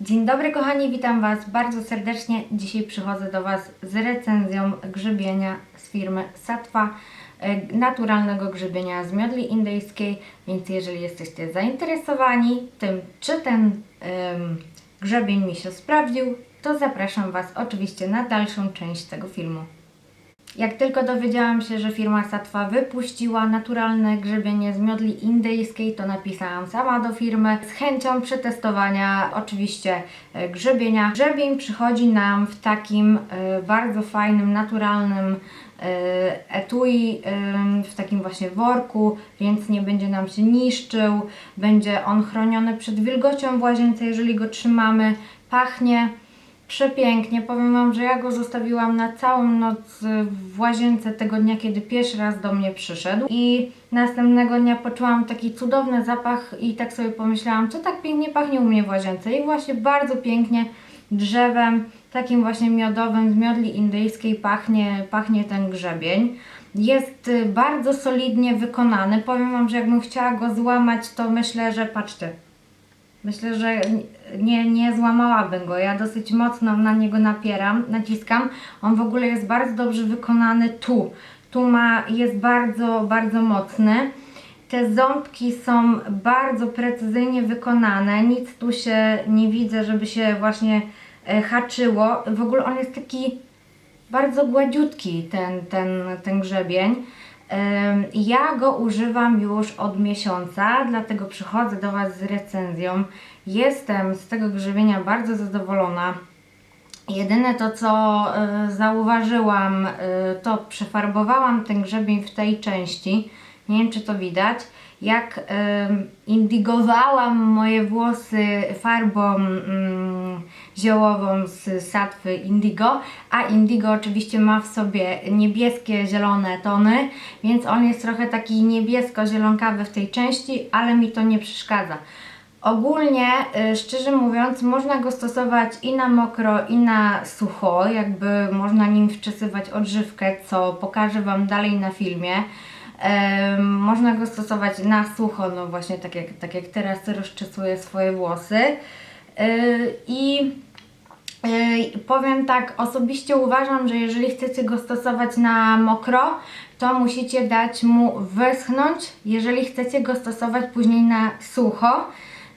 Dzień dobry kochani, witam Was bardzo serdecznie. Dzisiaj przychodzę do Was z recenzją grzebienia z firmy Satwa, e, naturalnego grzebienia z miodli indyjskiej, więc jeżeli jesteście zainteresowani tym, czy ten em, grzebień mi się sprawdził, to zapraszam Was oczywiście na dalszą część tego filmu. Jak tylko dowiedziałam się, że firma Satwa wypuściła naturalne grzebienie z miodli indyjskiej, to napisałam sama do firmy z chęcią przetestowania oczywiście e, grzebienia. Grzebień przychodzi nam w takim e, bardzo fajnym, naturalnym e, etui, w takim właśnie worku, więc nie będzie nam się niszczył, będzie on chroniony przed wilgocią w łazience, jeżeli go trzymamy. Pachnie Przepięknie. Powiem Wam, że ja go zostawiłam na całą noc w łazience tego dnia, kiedy pierwszy raz do mnie przyszedł. I następnego dnia poczułam taki cudowny zapach i tak sobie pomyślałam, co tak pięknie pachnie u mnie w łazience. I właśnie bardzo pięknie drzewem, takim właśnie miodowym, z miodli indyjskiej pachnie, pachnie ten grzebień. Jest y, bardzo solidnie wykonany. Powiem Wam, że jakbym chciała go złamać, to myślę, że patrzcie, Myślę, że nie, nie złamałabym go. Ja dosyć mocno na niego napieram, naciskam. On w ogóle jest bardzo dobrze wykonany tu. Tu ma, jest bardzo, bardzo mocny. Te ząbki są bardzo precyzyjnie wykonane. Nic tu się nie widzę, żeby się właśnie e, haczyło. W ogóle on jest taki bardzo gładziutki, ten, ten, ten grzebień. Ja go używam już od miesiąca, dlatego przychodzę do Was z recenzją. Jestem z tego grzebienia bardzo zadowolona. Jedyne to, co y, zauważyłam, y, to przefarbowałam ten grzebień w tej części. Nie wiem, czy to widać. Jak indigowałam moje włosy farbą mm, ziołową z satwy Indigo, a Indigo oczywiście ma w sobie niebieskie, zielone tony, więc on jest trochę taki niebiesko-zielonkawy w tej części, ale mi to nie przeszkadza. Ogólnie, y, szczerze mówiąc, można go stosować i na mokro, i na sucho, jakby można nim wczesywać odżywkę, co pokażę Wam dalej na filmie. Można go stosować na sucho, no właśnie tak jak, tak jak teraz rozczesuję swoje włosy. Y, I Yy, powiem tak, osobiście uważam, że jeżeli chcecie go stosować na mokro, to musicie dać mu wyschnąć, jeżeli chcecie go stosować później na sucho.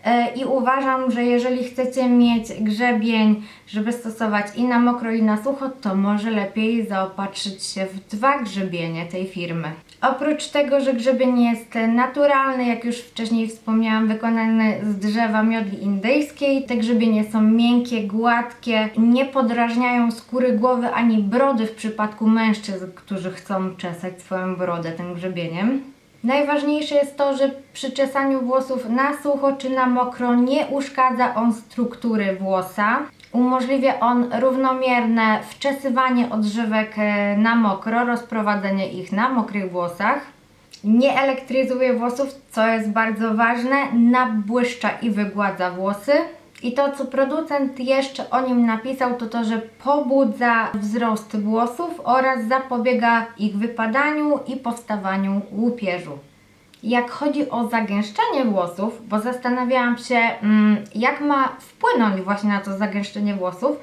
Yy, I uważam, że jeżeli chcecie mieć grzebień, żeby stosować i na mokro i na sucho, to może lepiej zaopatrzyć się w dwa grzebienie tej firmy. Oprócz tego, że grzebień jest naturalny, jak już wcześniej wspomniałam, wykonany z drzewa miodli indyjskiej, te grzebienie są miękkie, gładkie, nie podrażniają skóry głowy ani brody w przypadku mężczyzn, którzy chcą czesać swoją brodę tym grzebieniem. Najważniejsze jest to, że przy czesaniu włosów na sucho czy na mokro nie uszkadza on struktury włosa. Umożliwia on równomierne wczesywanie odżywek e, na mokro, rozprowadzenie ich na mokrych włosach. Nie elektryzuje włosów, co jest bardzo ważne, nabłyszcza i wygładza włosy. I to, co producent jeszcze o nim napisał, to to, że pobudza wzrost włosów oraz zapobiega ich wypadaniu i powstawaniu łupieżu. Jak chodzi o zagęszczenie włosów, bo zastanawiałam się, mm, jak ma wpłynąć właśnie na to zagęszczenie włosów,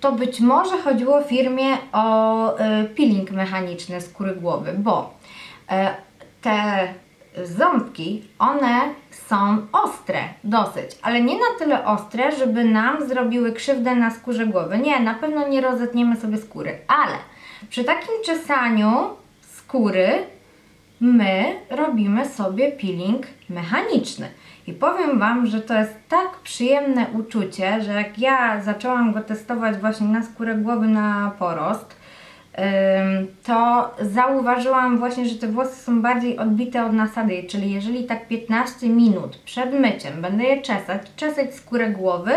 to być może chodziło firmie o y, peeling mechaniczny skóry głowy, bo y, te ząbki, one są ostre dosyć, ale nie na tyle ostre, żeby nam zrobiły krzywdę na skórze głowy. Nie, na pewno nie rozetniemy sobie skóry, ale przy takim czesaniu skóry my robimy sobie peeling mechaniczny. I powiem Wam, że to jest tak przyjemne uczucie, że jak ja zaczęłam go testować właśnie na skórę głowy na porost, to zauważyłam właśnie, że te włosy są bardziej odbite od nasady, czyli jeżeli tak 15 minut przed myciem będę je czesać, czesać skórę głowy,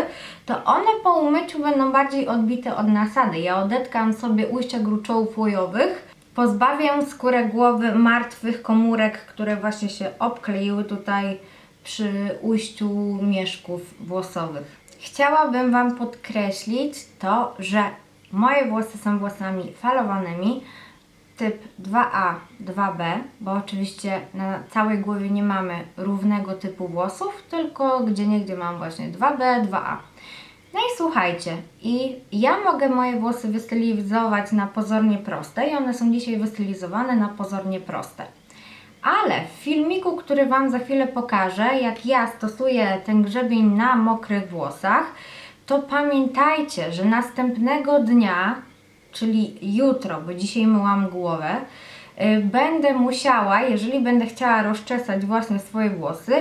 to one po umyciu będą bardziej odbite od nasady. Ja odetkam sobie ujścia gruczołów łojowych, Pozbawiam skórę głowy martwych komórek, które właśnie się obkleiły tutaj przy ujściu mieszków włosowych. Chciałabym Wam podkreślić to, że moje włosy są włosami falowanymi typ 2A, 2B, bo oczywiście na całej głowie nie mamy równego typu włosów, tylko gdzie niegdzie mam właśnie 2B, 2A. No i słuchajcie, i ja mogę moje włosy wystylizować na pozornie proste i one są dzisiaj wystylizowane na pozornie proste. Ale w filmiku, który Wam za chwilę pokażę, jak ja stosuję ten grzebień na mokrych włosach, to pamiętajcie, że następnego dnia, czyli jutro, bo dzisiaj myłam głowę, y, będę musiała, jeżeli będę chciała rozczesać właśnie swoje włosy,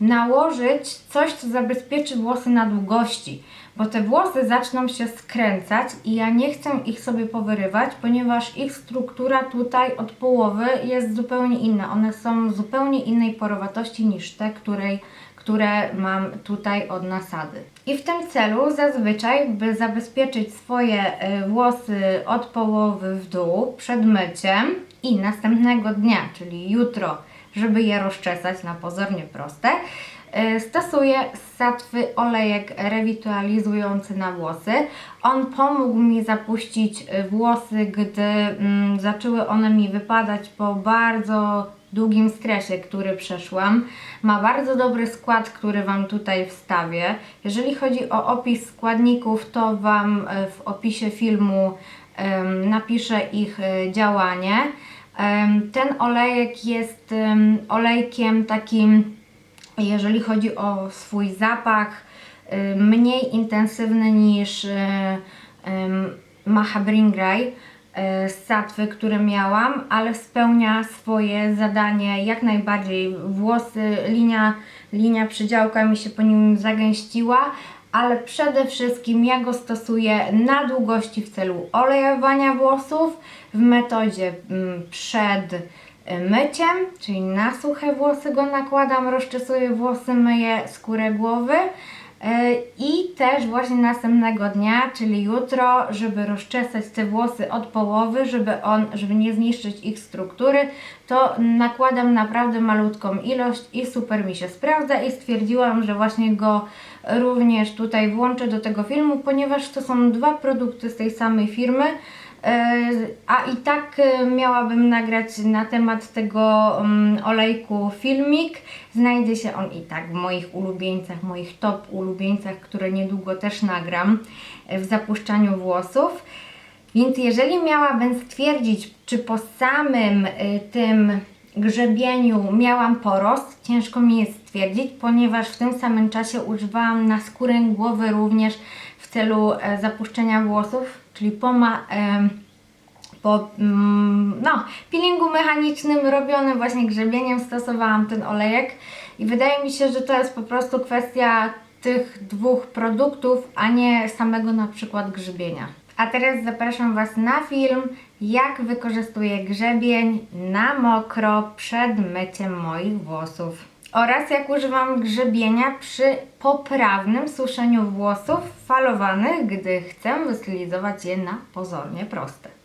nałożyć coś, co zabezpieczy włosy na długości, bo te włosy zaczną się skręcać i ja nie chcę ich sobie powyrywać, ponieważ ich struktura tutaj od połowy jest zupełnie inna. One są zupełnie innej porowatości niż te, której które mam tutaj od nasady. I w tym celu zazwyczaj, by zabezpieczyć swoje y, włosy od połowy w dół przed myciem i następnego dnia, czyli jutro, żeby je rozczesać na pozornie proste, y, stosuję satwy olejek rewitalizujący na włosy. On pomógł mi zapuścić y, włosy, gdy mm, zaczęły one mi wypadać po bardzo długim stresie, który przeszłam. Ma bardzo dobry skład, który Wam tutaj wstawię. Jeżeli chodzi o opis składników, to Wam e, w opisie filmu em, napiszę ich e, działanie. Em, ten olejek jest em, olejkiem takim, jeżeli chodzi o swój zapach, y, mniej intensywny niż Bringraj e, z satwy, które miałam, ale spełnia swoje zadanie jak najbardziej. Włosy, linia, linia przydziałka mi się po nim zagęściła, ale przede wszystkim ja go stosuję na długości w celu olejowania włosów w metodzie mm, przed y, myciem, czyli na suche włosy go nakładam, rozczesuję włosy, myję skórę głowy. E, I też właśnie następnego dnia, czyli jutro, żeby rozczesać te włosy od połowy, żeby, on, żeby nie zniszczyć ich struktury, to nakładam naprawdę malutką ilość i super mi się sprawdza i stwierdziłam, że właśnie go również tutaj włączę do tego filmu, ponieważ to są dwa produkty z tej samej firmy. E, A i tak e, miałabym nagrać na temat tego mm, olejku filmik. Znajdzie się on i tak w moich ulubieńcach, moich top ulubieńcach, które niedługo też nagram e, w zapuszczaniu włosów. Więc jeżeli miałabym stwierdzić, czy po samym tym grzebieniu miałam porost, ciężko mi jest stwierdzić, ponieważ w tym samym czasie używałam na skórę głowy również w celu zapuszczenia włosów, czyli poma, em, po mm, no, peelingu mechanicznym robionym właśnie grzebieniem stosowałam ten olejek i wydaje mi się, że to jest po prostu kwestia tych dwóch produktów, a nie samego na przykład grzebienia. A teraz zapraszam Was na film, jak wykorzystuję grzebień na mokro przed myciem moich włosów. Oraz jak używam grzebienia przy poprawnym suszeniu włosów falowanych, gdy chcę wystylizować je na pozornie proste.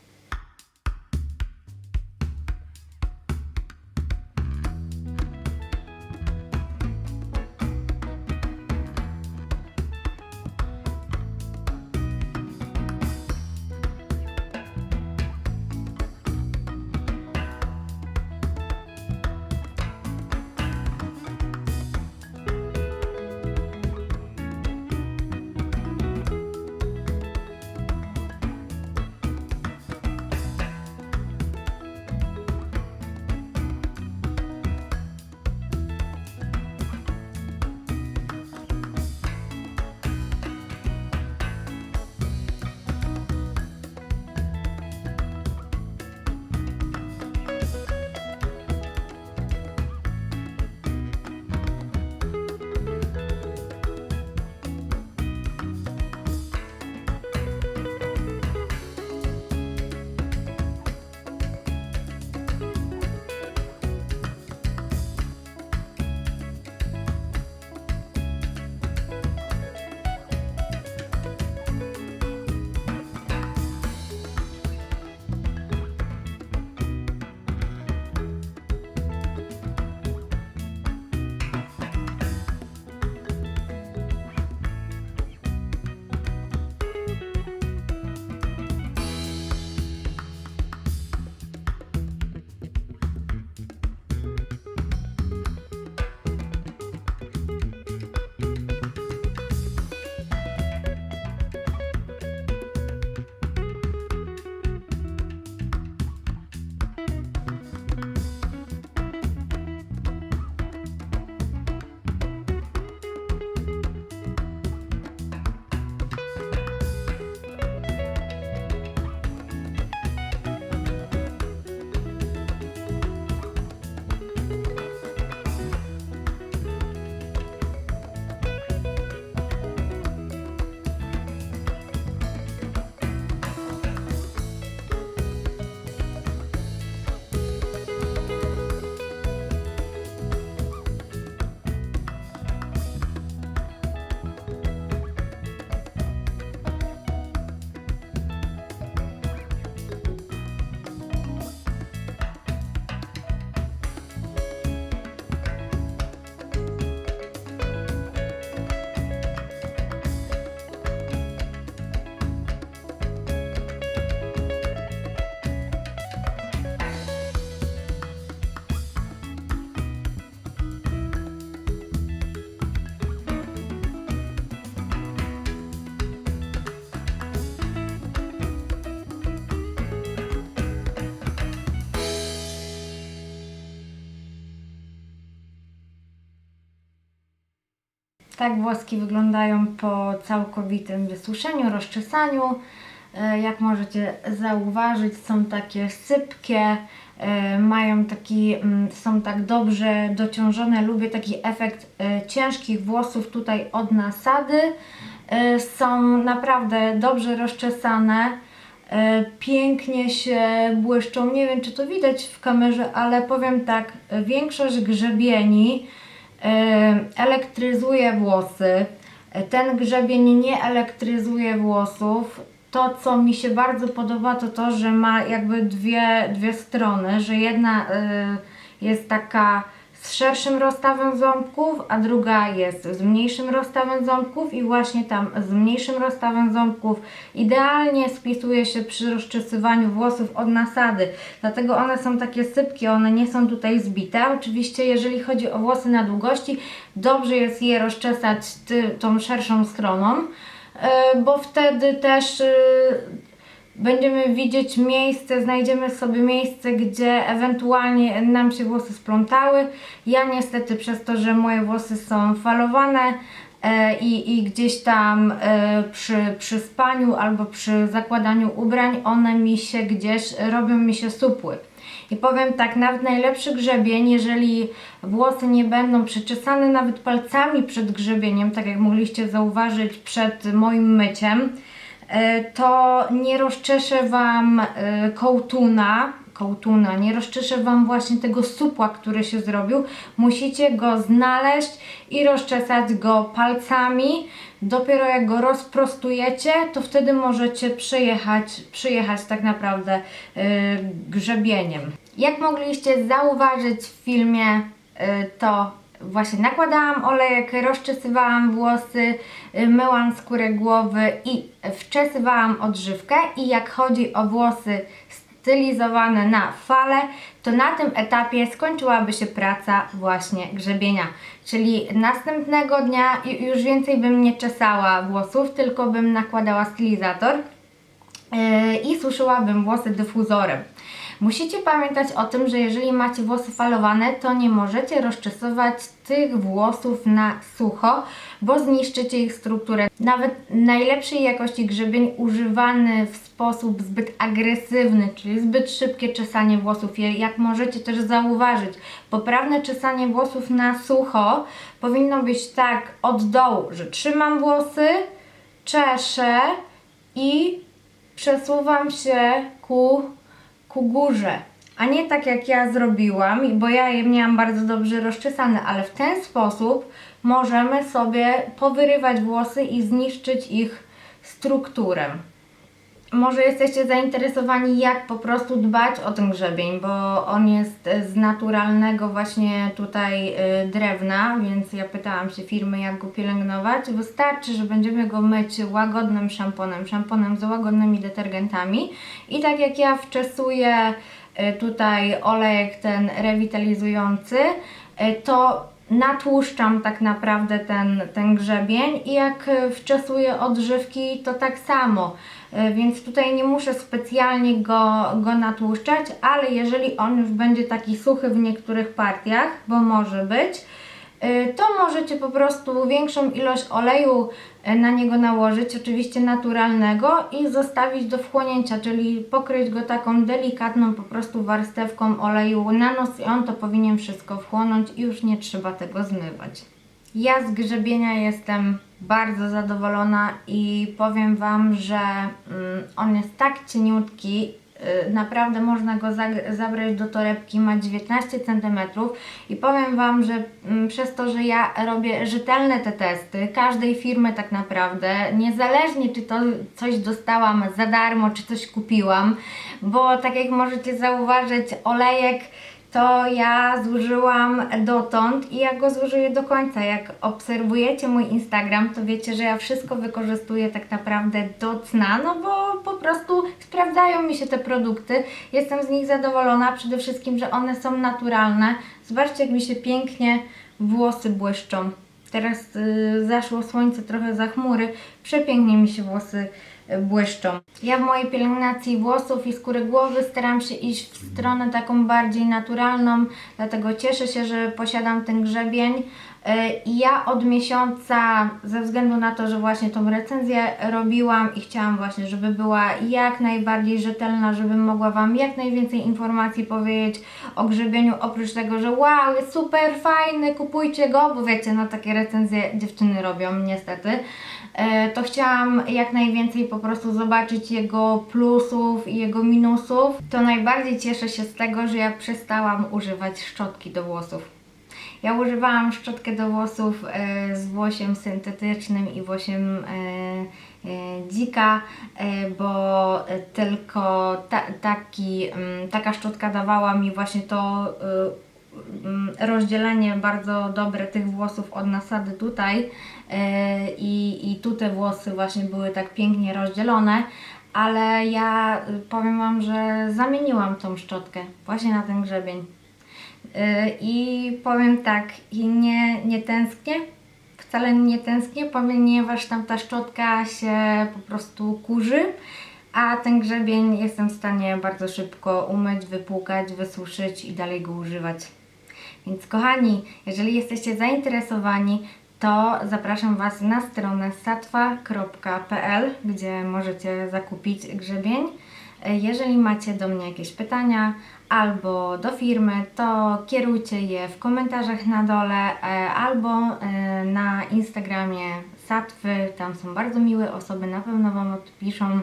Tak włoski wyglądają po całkowitym wysuszeniu, rozczesaniu. E, Jak możecie zauważyć, są takie sypkie, e, mają taki, mm, są tak dobrze dociążone. Lubię taki efekt e, ciężkich włosów tutaj od nasady. Są naprawdę dobrze rozczesane. Pięknie się błyszczą. Nie wiem, czy to widać w kamerze, ale powiem tak, większość grzebieni elektryzuje włosy. Ten grzebień nie elektryzuje włosów. To, co mi się bardzo podoba, to to, że ma jakby dwie, dwie strony, że jedna e, jest taka z szerszym rozstawem ząbków, a druga jest z mniejszym rozstawem ząbków i właśnie tam z mniejszym rozstawem ząbków idealnie spisuje się przy rozczesywaniu włosów od nasady. Dlatego one są takie sypkie, one nie są tutaj zbite. Oczywiście jeżeli chodzi o włosy na długości, dobrze jest je rozczesać tą szerszą stroną, e, bo wtedy też e, będziemy widzieć miejsce, znajdziemy sobie miejsce, gdzie ewentualnie nam się włosy splątały. Ja niestety przez to, że moje włosy są falowane e, i, i gdzieś tam e, przy, przy spaniu albo przy zakładaniu ubrań, one mi się gdzieś robią mi się supły. I powiem tak, nawet najlepszy grzebień, jeżeli włosy nie będą przeczesane nawet palcami przed grzebieniem, tak jak mogliście zauważyć przed moim myciem, to nie rozczeszę Wam e, kołtuna, kołtuna, nie rozczeszę Wam właśnie tego supła, który się zrobił. Musicie go znaleźć i rozczesać go palcami. Dopiero jak go rozprostujecie, to wtedy możecie przejechać, przyjechać tak naprawdę yy, grzebieniem. Jak mogliście zauważyć w filmie, to właśnie nakładałam olejek, rozczesywałam włosy, yy, myłam skórę głowy i wczesywałam odżywkę. I jak chodzi o włosy stylizowane na fale, to na tym etapie skończyłaby się praca właśnie grzebienia. Czyli następnego dnia ju- już więcej bym nie czesała włosów, tylko bym nakładała stylizator yy, i suszyłabym włosy dyfuzorem. Musicie pamiętać o tym, że jeżeli macie włosy falowane, to nie możecie rozczesywać tych włosów na sucho, bo zniszczycie ich strukturę. Nawet najlepszej jakości grzebień używany w sposób zbyt agresywny, czyli zbyt szybkie czesanie włosów, jak możecie też zauważyć, poprawne czesanie włosów na sucho powinno być tak od dołu, że trzymam włosy, czeszę i przesuwam się ku ku górze, a nie tak jak ja zrobiłam, bo ja je miałam bardzo dobrze rozczesane, ale w ten sposób możemy sobie powyrywać włosy i zniszczyć ich strukturę. Może jesteście zainteresowani, jak po prostu dbać o ten grzebień, bo on jest e, z naturalnego właśnie tutaj y, drewna, więc ja pytałam się firmy, jak go pielęgnować. Wystarczy, że będziemy go myć łagodnym szamponem, szamponem z łagodnymi detergentami i tak jak ja wczesuję y, tutaj olejek ten rewitalizujący, to natłuszczam tak naprawdę ten, ten grzebień i jak y, wczesuję odżywki, to tak samo. Y, Więc tutaj nie muszę specjalnie go, go natłuszczać, ale jeżeli on już będzie taki suchy w niektórych partiach, bo może być, to możecie po prostu większą ilość oleju y, na niego nałożyć, oczywiście naturalnego i zostawić do wchłonięcia, czyli pokryć go taką delikatną po prostu warstewką oleju na nos i on to powinien wszystko wchłonąć i już nie trzeba tego zmywać. Ja z grzebienia jestem bardzo zadowolona i powiem Wam, że mm, on jest tak cieniutki, y, naprawdę można go zabrać do torebki, ma 19 cm i powiem Wam, że mm, przez to, że ja robię rzetelne te testy, każdej firmy tak naprawdę, niezależnie czy to coś dostałam za darmo, czy coś kupiłam, bo tak jak możecie zauważyć, olejek to ja zużyłam dotąd i ja go zużyję do końca. Jak obserwujecie mój Instagram, to wiecie, że ja wszystko wykorzystuję tak naprawdę do cna, no bo po prostu sprawdzają mi się te produkty. Jestem z nich zadowolona, przede wszystkim, że one są naturalne. Zobaczcie, jak mi się pięknie włosy błyszczą. Teraz y, zaszło słońce trochę za chmury, przepięknie mi się włosy błyszczą. Ja w mojej pielęgnacji włosów i skóry głowy staram się iść w stronę taką bardziej naturalną, dlatego cieszę się, że posiadam ten grzebień. E, I ja od miesiąca, ze względu na to, że właśnie tą recenzję robiłam i chciałam właśnie, żeby była jak najbardziej rzetelna, żebym mogła Wam jak najwięcej informacji powiedzieć o grzebieniu, oprócz tego, że wow, jest super fajny, kupujcie go, bo wiecie, no takie recenzje dziewczyny robią niestety, e, to chciałam jak najwięcej po prostu zobaczyć jego plusów i jego minusów. To najbardziej cieszę się z tego, że ja przestałam używać szczotki do włosów. Ja używałam szczotkę do włosów e, z włosiem syntetycznym i włosiem e, e, dzika, bo tylko ta, taki, mm, taka szczotka dawała mi właśnie to mm, rozdzielenie bardzo dobre tych włosów od nasady tutaj i, i tu te włosy właśnie były tak pięknie rozdzielone, ale ja powiem Wam, że zamieniłam tą szczotkę właśnie na ten grzebień. Y, I powiem tak, nie, nie tęsknię, wcale nie tęsknię, ponieważ tam ta szczotka się po prostu kurzy, a ten grzebień jestem w stanie bardzo szybko umyć, wypłukać, wysuszyć i dalej go używać. Więc kochani, jeżeli jesteście zainteresowani, to zapraszam Was na stronę satwa.pl, gdzie możecie zakupić grzebień. E, Jeżeli macie do mnie jakieś pytania albo do firmy, to kierujcie je w komentarzach na dole e, albo e, na Instagramie Satwy. Tam są bardzo miłe osoby, na pewno Wam odpiszą.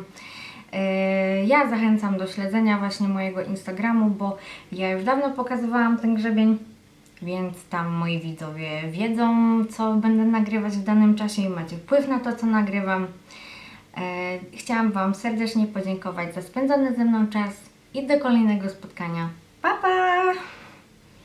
Ja zachęcam do śledzenia właśnie mojego Instagramu, bo ja już dawno pokazywałam ten grzebień, więc tam moi widzowie wiedzą, co będę nagrywać w danym czasie i macie wpływ na to, co nagrywam. E, Chciałam Wam serdecznie podziękować za spędzony ze mną czas i do kolejnego spotkania. Pa, pa!